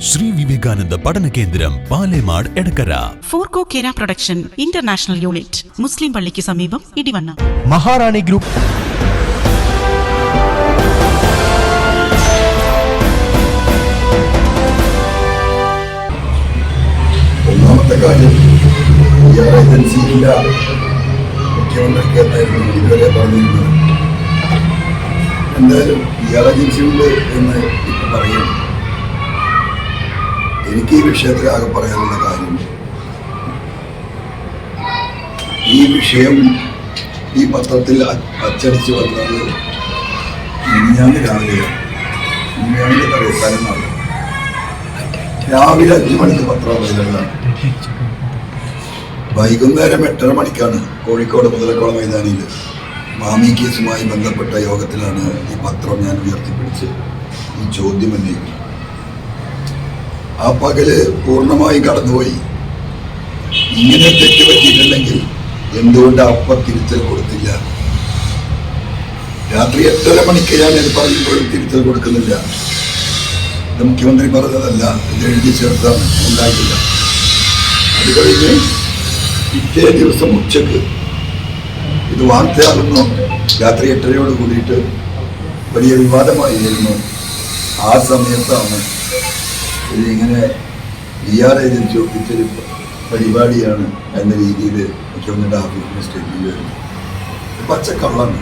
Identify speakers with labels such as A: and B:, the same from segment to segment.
A: Sree Vivekananda പഠന കേന്ദ്രം Palemad Edakkara.
B: Forco Kera production international unit മുസ്ലിം പള്ളിക്ക് സമീപം ഇടിവണ്ണ.
A: മഹാറാണി ഗ്രൂപ്പ്.
C: ഒന്നാമത്തെ കാര്യം ഏജൻസി ഏജൻസിയില്ല മുഖ്യമന്ത്രിക്ക് എന്നായിരുന്നു ഇതുവരെ പറഞ്ഞിരുന്നത്? എന്തായാലും ഇയാൾ ഏജൻസിയുണ്ട് എന്ന് ഇപ്പൊ പറയുന്നു എനിക്ക് ഈ വിഷയത്തിൽ ആകെ പറയാനുള്ള കാര്യം. ഈ വിഷയം ഈ പത്രത്തിൽ അച്ചടിച്ചു വന്നത് മിനിഞ്ഞാന്ന് രാവിലെ. മിനിഞ്ഞാന്ന് തലസ്ഥാനമാണ് രാവിലെ അഞ്ചു മണിക്ക് പത്രം വൈകുന്നേരം വൈകുന്നേരം എട്ടര മണിക്കാണ് കോഴിക്കോട് മുതലക്കോളം മൈതാനിയിൽ മാമി കേസുമായി ബന്ധപ്പെട്ട യോഗത്തിലാണ് ഈ പത്രം ഞാൻ ഉയർത്തിപ്പിടിച്ച് ഈ ചോദ്യം ഉന്നയിക്കുന്നത്. ആ പകൽ പൂർണമായി കടന്നുപോയി. ഇങ്ങനെ തെറ്റ് പറ്റിയിട്ടുണ്ടെങ്കിൽ എന്തുകൊണ്ട് അപ്പ തിരുത്തൽ കൊടുത്തില്ല? രാത്രി എത്ര മണിക്ക് ഞാൻ ഇത് പറയുമ്പോഴും തിരുത്തൽ കൊടുക്കുന്നില്ല. ഇത് മുഖ്യമന്ത്രി പറഞ്ഞതല്ല ഇത് എഴുതി ചേർത്താണ് ഉണ്ടായിട്ടില്ല അത് കഴിഞ്ഞ് പിറ്റേ ദിവസം ഉച്ചയ്ക്ക് ഇത് വാർത്തയാകുന്നു. രാത്രി എട്ടരയോട് കൂടിയിട്ട് വലിയ വിവാദമായിരുന്നു. ആ സമയത്താണ് ഇതിങ്ങനെ ബി ആർ ഏജൻസി ഒപ്പിച്ചൊരു പരിപാടിയാണ് എന്ന രീതിയിൽ മുഖ്യമന്ത്രിയുടെ ആഭ്യന്തര സ്റ്റേറ്റ്മെന്റ് വരുന്നത്. പച്ചക്കള്ളാണ്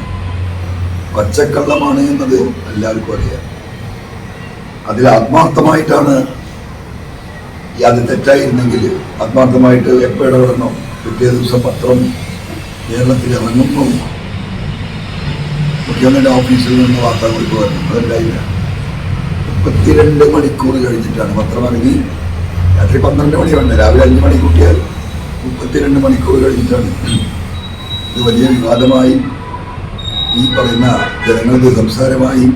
C: പച്ചക്കള്ളമാണ്. എന്നത് എല്ലാവർക്കും അറിയാം. അതിൽ ആത്മാർത്ഥമായിട്ടാണ് അത് തെറ്റായിരുന്നെങ്കിൽ ആത്മാർത്ഥമായിട്ട് എപ്പോൾ ഇടപെടണോ? പിറ്റേ ദിവസം പത്രം കേരളത്തിൽ ഇറങ്ങുമ്പോൾ മുഖ്യമന്ത്രിയുടെ ഓഫീസിൽ നിന്ന് വാർത്ത കൊടുക്കുവായിരുന്നു അതുണ്ടായില്ല മുപ്പത്തിരണ്ട് മണിക്കൂർ കഴിഞ്ഞിട്ടാണ്. പത്രം ഇറങ്ങി രാത്രി പന്ത്രണ്ട് മണി വേണ്ട രാവിലെ അഞ്ച് മണി കൂട്ടിയാൽ മുപ്പത്തിരണ്ട് മണിക്കൂർ കഴിഞ്ഞിട്ടാണ്. ഇത് വലിയ വിവാദമായി ഈ പറയുന്ന ജനങ്ങളുടെ സംസാരമായി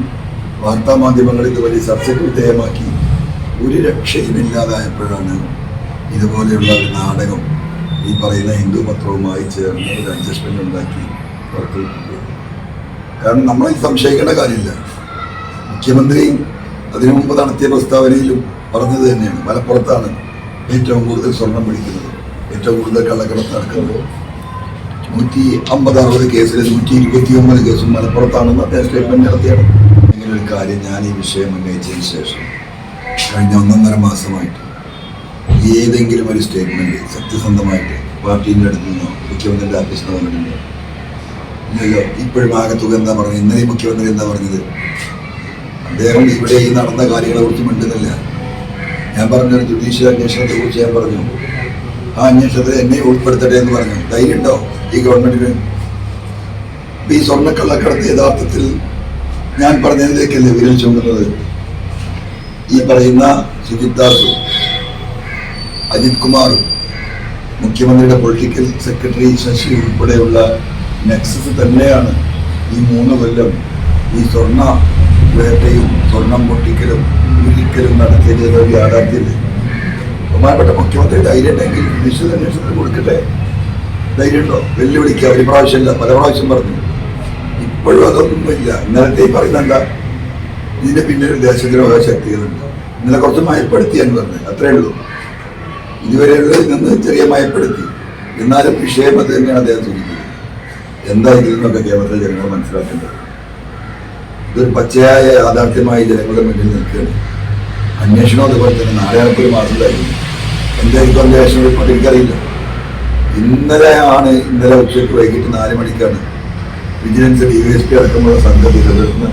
C: വാർത്താ മാധ്യമങ്ങൾ ഇത് വലിയ ചർച്ചയ്ക്ക് വിധേയമാക്കി. ഒരു രക്ഷയുമില്ലാതായപ്പോഴാണ് ഇതുപോലെയുള്ള ഒരു നാടകം ഈ പറയുന്ന ഹിന്ദു പത്രവുമായി ചേർന്ന് ഒരു അഡ്ജസ്റ്റ്മെന്റ് ഉണ്ടാക്കി പുറത്തുവിട്ടിട്ടുണ്ട് കാരണം നമ്മളെ സംശയിക്കേണ്ട കാര്യമില്ല. മുഖ്യമന്ത്രി അതിനു മുമ്പ് നടത്തിയ പ്രസ്താവനയിലും പറഞ്ഞത് തന്നെയാണ്. മലപ്പുറത്താണ് ഏറ്റവും കൂടുതൽ സ്വർണം പിടിക്കുന്നത്. ഏറ്റവും കൂടുതൽ കള്ളക്കടത്ത് നടക്കുന്നത്. നൂറ്റി അമ്പത് അറുപത് കേസിൽ നൂറ്റി ഇരുപത്തി ഒമ്പത് കേസും മലപ്പുറത്താണെന്ന് അദ്ദേഹം സ്റ്റേറ്റ്മെന്റ് നടത്തിയാണ്. ഇങ്ങനെ ഒരു കാര്യം ഞാൻ ഈ വിഷയം ഉന്നയിച്ചതിന് ശേഷം കഴിഞ്ഞ ഒന്നൊന്നര മാസമായിട്ട് ഏതെങ്കിലും ഒരു സ്റ്റേറ്റ്മെന്റ് സത്യസന്ധമായിട്ട് പാർട്ടീന്റെ അടുത്ത് നിന്നോ മുഖ്യമന്ത്രിയുടെ ഓഫീസിൽ നിന്ന് വന്നിട്ടുണ്ടോ ഇല്ലല്ലോ ഇപ്പോഴും ആകെ തുക എന്താ പറഞ്ഞത്? ഇന്നലെ മുഖ്യമന്ത്രി എന്താ പറഞ്ഞത്? അദ്ദേഹം ഇവിടെ ഈ നടന്ന കാര്യങ്ങളെ കുറിച്ച് മിണ്ടുന്നില്ല. ഞാൻ പറഞ്ഞൊരു ജുഡീഷ്യൽ അന്വേഷണത്തെ കുറിച്ച് ഞാൻ പറഞ്ഞു. ആ അന്വേഷണത്തിൽ എന്നെ ഉൾപ്പെടുത്തട്ടെ എന്ന് പറഞ്ഞു. ധൈര്യമുണ്ടോ ഈ ഗവൺമെന്റിന്? ഈ സ്വർണക്കള്ളക്കടത്ത് യഥാർത്ഥത്തിൽ ഞാൻ പറഞ്ഞതിലേക്കല്ലേ വിരൽ ചൂണ്ടുന്നത്? ഈ പറയുന്ന സുജിത് ദാസും അജിത് കുമാറും മുഖ്യമന്ത്രിയുടെ പൊളിറ്റിക്കൽ സെക്രട്ടറി ശശി ഉൾപ്പെടെയുള്ള നെക്സസ് തന്നെയാണ് ഈ മൂന്ന് കൊല്ലം ഈ സ്വർണ വേട്ടയും സ്വർണം പൊട്ടിക്കലും ഉരുക്കലും നടത്തിയത് യാഥാർത്ഥ്യമില്ല. ബഹുമാനപ്പെട്ട മുഖ്യമന്ത്രി ധൈര്യം ഉണ്ടെങ്കിൽ നിശ്ചിത അന്വേഷണത്തിന് കൊടുക്കട്ടെ. ധൈര്യമുണ്ടോ? വെല്ലുവിളിക്കുക ഒരു പ്രാവശ്യമല്ല പല പ്രാവശ്യം പറഞ്ഞു. ഇപ്പോഴും അതൊന്നുമില്ല. ഇന്നലത്തെ പറയുന്ന എന്താ? ഇതിന്റെ പിന്നിൽ ദേശദ്രോഹ ശക്തികളുണ്ട്. ഇന്നലെ കുറച്ച് മയപ്പെടുത്തി എന്ന് പറഞ്ഞു. അത്രേ ഉള്ളൂ. ഇതുവരെയുള്ളതിൽ നിന്ന് ചെറിയ മയപ്പെടുത്തി. എന്നാലും വിഷയം അത് തന്നെയാണ് അദ്ദേഹം സൂചിപ്പിക്കുന്നത്. എന്താ ഇതിൽ നിന്നൊക്കെ കേരളത്തിലെ ജനങ്ങൾ മനസ്സിലാക്കേണ്ടത്? ഇതൊരു പച്ചയായ യാഥാർത്ഥ്യമായി ജനങ്ങളുടെ മുന്നിൽ നിൽക്കുകയാണ്. അന്വേഷണം അതുപോലെ തന്നെ നാളെയാൾക്ക് ഒരു കഴിഞ്ഞു എന്തായിരിക്കും അന്വേഷണം റിപ്പോർട്ട് എനിക്കറിയില്ല. ഇന്നലെ ആണ് ഇന്നലെ ഉച്ചയ്ക്ക് വൈകിട്ട് നാല് മണിക്കാണ് vigilance D Y S P അടക്കമുള്ള സംഘം ഇതെടുത്ത്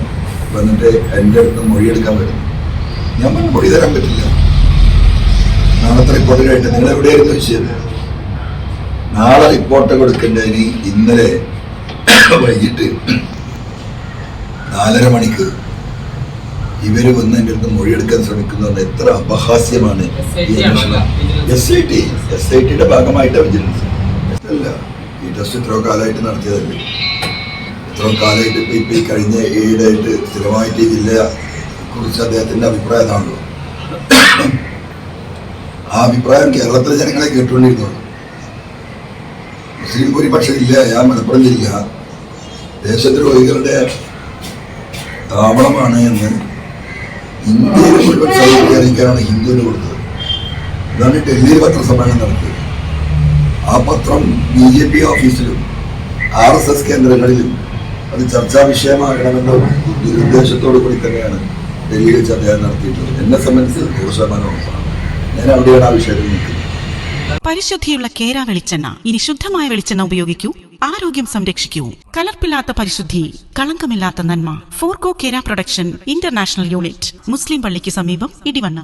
C: വന്നിട്ട് എന്റെ അടുത്ത് മൊഴിയെടുക്കാൻ വരും ഞാൻ മൊഴി തരാൻ പറ്റില്ല. നാളത്തെ റിപ്പോർട്ട് കഴിഞ്ഞിട്ട് നിങ്ങൾ എവിടെയായിരുന്നു വിഷയം? നാളെ റിപ്പോർട്ട് കൊടുക്കേണ്ടതിന് ഇന്നലെ വൈകിട്ട് നാലര മണിക്ക് ഇവർ വന്ന് എന്റെ അടുത്ത് മൊഴിയെടുക്കാൻ ശ്രമിക്കുന്നത് എത്ര അപഹാസ്യമാണ് S I T S I ടിയുടെ ഭാഗമായിട്ടാണ് വിജിലൻസ് അല്ല ഈ ടെസ്റ്റ് ഇത്രയോ കാലമായിട്ട് നടത്തിയതല്ലേ? ഇത്രയോ കാലമായിട്ട് ഇപ്പൊ ഇപ്പൊ ഈ കഴിഞ്ഞ ഏഴായിട്ട് സ്ഥിരമായിട്ട് ഈ ജില്ലയെ കുറിച്ച് അദ്ദേഹത്തിന്റെ അഭിപ്രായം ഇതാണല്ലോ ആ അഭിപ്രായം കേരളത്തിലെ ജനങ്ങളെ കേട്ടുകൊണ്ടിരുന്നു. മുസ്ലിം ഭൂരിപക്ഷം ഇല്ല ഞാൻ മലപ്പുറം ജില്ല. ദേശദ്രോഹികളുടെ താവളമാണ് എന്ന് ഇന്ത്യയിൽ മുഴുവൻ സമൂഹത്തെ അറിയിക്കാനാണ് ഹിന്ദുവിന് കൊടുത്തത്. ഇതാണ് ഡൽഹിയിൽ പത്രസമ്മേളനം നടത്തിയത്. ആ പത്രം ബി ജെ പി ഓഫീസിലും ആർ എസ് എസ് കേന്ദ്രങ്ങളിലും അത് ചർച്ചാ വിഷയമാകണമെന്ന ദുരുദ്ദേശത്തോടു കൂടി തന്നെയാണ് ഡൽഹിയിൽ ചർച്ച നടത്തിയിട്ടുള്ളത്. എന്നെ സംബന്ധിച്ച് നൂറ് ശതമാനം ഉറപ്പാണ്. ഞാൻ അവിടെയാണ് ആ വിഷയത്തിൽ നിൽക്കുന്നത്.
B: പരിശുദ്ധിയുള്ള കേര വെളിച്ചെണ്ണ ഇനി ശുദ്ധമായ വെളിച്ചെണ്ണ ഉപയോഗിക്കൂ. ആരോഗ്യം സംരക്ഷിക്കൂ. കലർപ്പില്ലാത്ത പരിശുദ്ധി കളങ്കമില്ലാത്ത നന്മ. Forco Kera production international unit മുസ്ലിം പള്ളിക്ക് സമീപം ഇടിവണ്ണ.